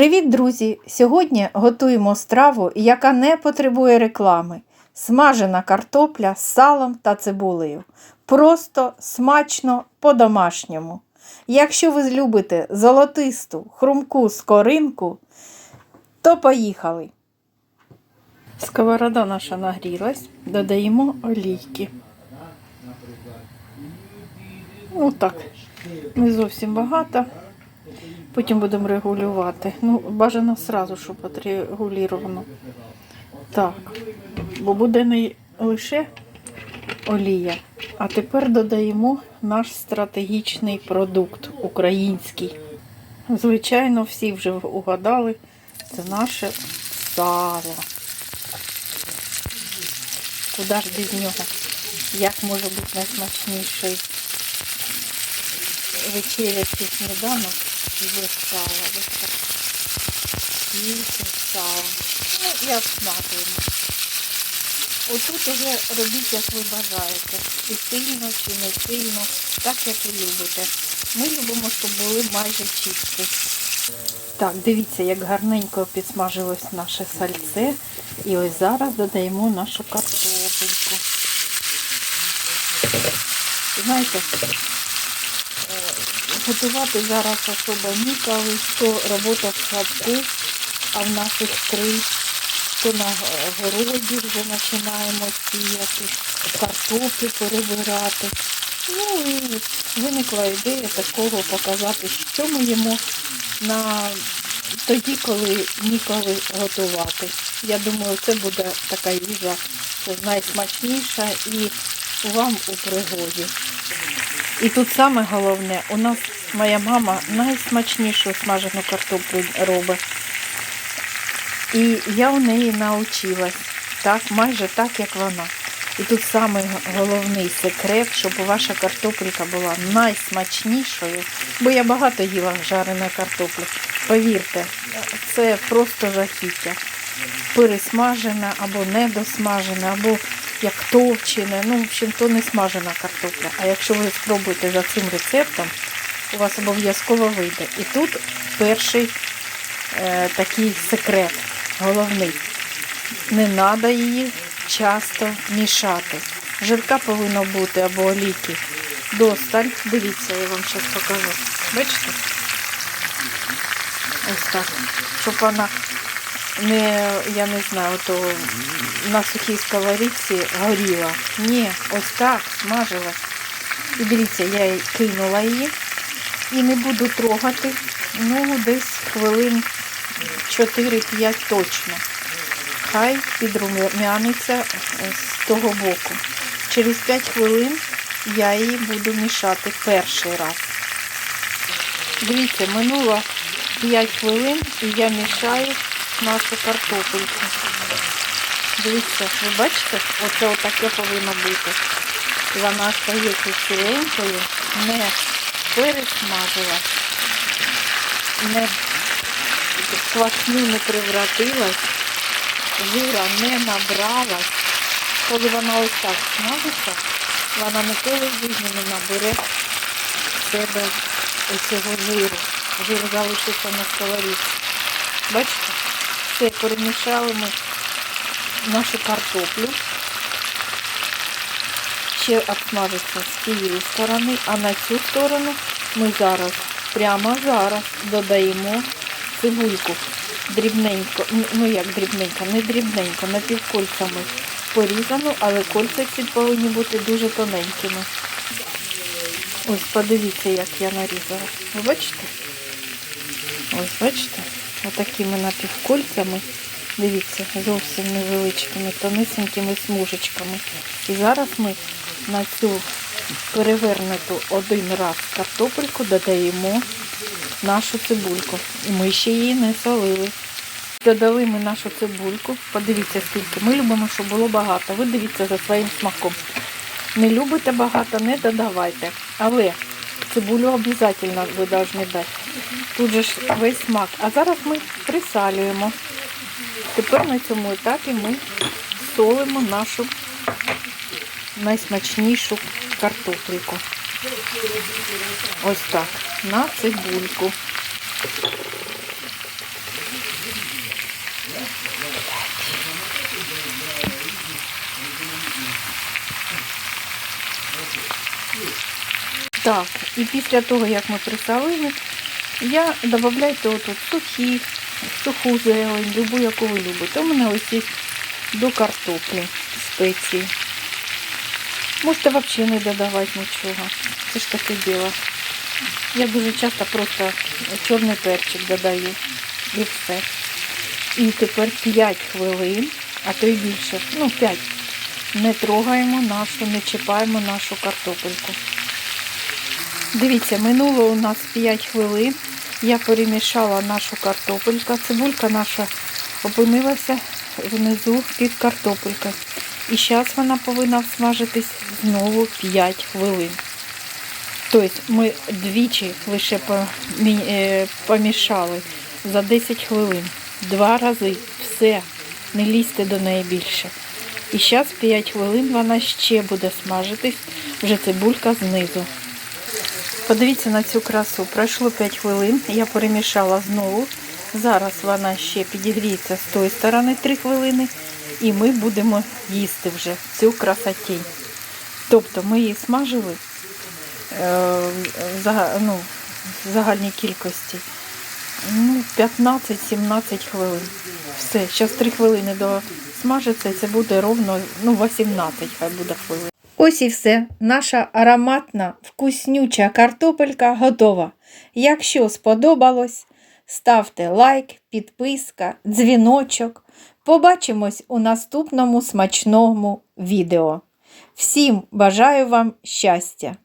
Привіт, друзі! Сьогодні готуємо страву, яка не потребує реклами. Смажена картопля з салом та цибулею. Просто смачно по-домашньому. Якщо ви любите золотисту, хрумку скоринку, то поїхали. Сковорода наша нагрілась, додаємо олійки. Отак. Не зовсім багато. Потім будемо регулювати. Ну, бажано сразу, щоб отрегулювано. Так. Бо буде не лише олія, а тепер додаємо наш стратегічний продукт український. Звичайно, всі вже угадали, це наше сало. Куди ж без нього? Як може бути найсмачніший вечеря чи сніданок? Без сала, без сала. Тільки сало. Ну, як смакуємо. Отут уже робіть, як ви бажаєте. Чи сильно, чи не сильно, так як ви любите. Ми любимо, щоб були майже чисті. Так, дивіться, як гарненько підсмажилось наше сальце. І ось зараз додаємо нашу картопельку. Знаєте, готувати зараз особо ніколи, то робота в садку, а в наших три, то на городі вже починаємо сіяти, картоплю перебирати. Ну і виникла ідея такого показати, що ми їмо на тоді, коли ніколи готувати. Я думаю, це буде така їжа найсмачніша і вам у пригоді. І тут саме головне, у нас моя мама найсмачнішу смажену картоплю робить. І я у неї навчилась, так, майже так, як вона. І тут саме головний секрет, щоб ваша картопелька була найсмачнішою, бо я багато їла жареної картоплі. Повірте, це просто жахіття. Пересмажена або недосмажена, або як товчене, ну, в общем, то не смажена картопля. А якщо ви спробуєте за цим рецептом, у вас обов'язково вийде. І тут перший е, такий секрет, головний. Не треба її часто мішати. Жирка повинна бути або олійки. Досталь. Дивіться, я вам зараз покажу. Бачите? Ось так. Щоб вона не, я не знаю, то на сухій сковорідці горіла. Ні, ось так смажила. І дивіться, я кинула її і не буду трогати. Ну, десь хвилин 4-5 точно. Хай підрум'яниться з того боку. Через 5 хвилин я її буду мішати перший раз. Дивіться, минуло 5 хвилин і я мішаю нашу картопельку. Дивіться, ви бачите, оце отаке повинно бути. Вона стається ціленькою, не пересмажила, не квасну не превратилась, жира не набралась. Коли вона ось так смажиться, вона ніколи в житті не набере в себе оцього жиру. Жир залишиться на сковорідці. Бачите? Все, перемішали ми нашу картоплю. Ще обсмажиться з цієї сторони, а на цю сторону ми зараз, прямо зараз додаємо цибульку дрібненько, ну як дрібненько, не дрібненько, напівкольцями порізану, але кольця ці повинні бути дуже тоненькими. Ось, подивіться, як я нарізала. Ви бачите? Ось, бачите? Отакими напівкольцями. Дивіться, зовсім невеличкими, тонисенькими смужечками. І зараз ми на цю перевернуту один раз картопельку додаємо нашу цибульку. І ми ще її не солили. Додали ми нашу цибульку. Подивіться, скільки. Ми любимо, щоб було багато. Ви дивіться за своїм смаком. Не любите багато, не додавайте. Але цибулю обов'язково ви повинні дати. Тут же ж весь смак. А зараз ми присалюємо. Тепер на цьому етапі ми солимо нашу найсмачнішу картопельку. Ось так, на цибульку. Так, і після того, як ми присолили, я додавайте отут сухі, суху зелень, любу, яку ви любите. У мене ось є до картоплі спеції. Можете взагалі не додавати нічого. Це ж таке діло. Я дуже часто просто чорний перчик додаю і все. І тепер 5 хвилин, а то й більше. Ну, 5. Не трогаємо нашу, не чіпаємо нашу картопельку. Дивіться, минуло у нас 5 хвилин. Я перемішала нашу картопельку. Цибулька наша опинилася внизу під картопелькою. І зараз вона повинна всмажитись знову 5 хвилин. Тобто ми двічі лише е, помішали за 10 хвилин. Два рази. Все. Не лізьте до неї більше. І зараз 5 хвилин вона ще буде смажитись, вже цибулька знизу. Подивіться на цю красу. Пройшло 5 хвилин, я перемішала знову. Зараз вона ще підігріється з тої сторони 3 хвилини. І ми будемо їсти вже цю красотінь. Тобто ми її смажили е, ну, в загальній кількості ну, 15-17 хвилин. Все, зараз 3 хвилини до смажиться, і це буде ровно ну, 18 хай буде хвилин. Ось і все. Наша ароматна, вкуснюча картопелька готова. Якщо сподобалось, ставте лайк, підписка, дзвіночок. Побачимось у наступному смачному відео. Всім бажаю вам щастя!